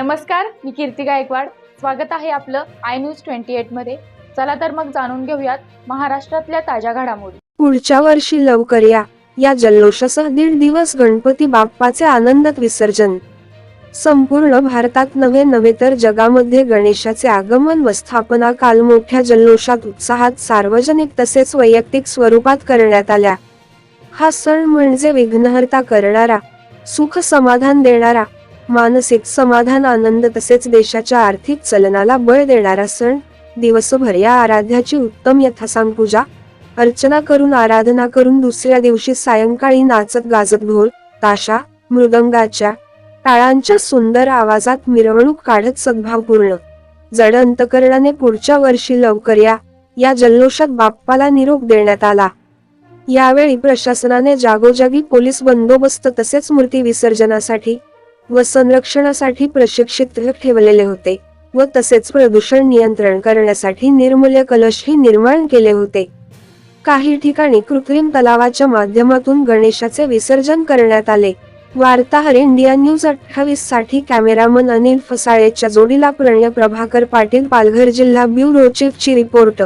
नमस्कार मी कीर्ती गायकवाड. स्वागत आहे आपलं आय न्यूज ट्वेंटी एटमध्ये. चला तर मग जाणून घेऊयात महाराष्ट्रातल्या ताज्या घडामोडी. पुढच्या वर्षी लवकर या. या जल्लोषासह दीड दिवस गणपती बाप्पाचे आनंदात विसर्जन. संपूर्ण भारतात नव्हे नव्हे तर जगामध्ये गणेशाचे आगमन व स्थापना काल मोठ्या जल्लोषात उत्साहात सार्वजनिक तसेच वैयक्तिक स्वरूपात करण्यात आल्या. हा सण म्हणजे विघ्नहर्ता करणारा सुख समाधान देणारा मानसिक समाधान आनंद तसेच देशाच्या आर्थिक चलनाला बळ देणारा सण. दिवसभर या आराध्याची उत्तम यथासांग पूजा. अर्चना करून आराधना करून दुसऱ्या दिवशी सायंकाळी नाचत गाजत ढोल ताशा मृदंगाच्या टाळांच्या सुंदर आवाजात मिरवणूक काढत सद्भावपूर्ण जड अंतकरणाने पुढच्या वर्षी लवकर या या जल्लोषात बाप्पाला निरोप देण्यात आला. यावेळी प्रशासनाने जागोजागी पोलीस बंदोबस्त तसेच मूर्ती विसर्जनासाठी व संरक्षणासाठी प्रशिक्षित ठेवलेले होते व तसेच प्रदूषण नियंत्रण करण्यासाठी निर्मूल्य कलशही निर्माण केले होते. काही ठिकाणी कृत्रिम तलावाच्या माध्यमातून गणेशाचे विसर्जन करण्यात आले. वार्ताहर इंडिया न्यूज अठ्ठावीससाठी कॅमेरामन अनिल फसाळेच्या जोडीला प्रणय प्रभाकर पाटील पालघर जिल्हा ब्युरो चीफची रिपोर्ट.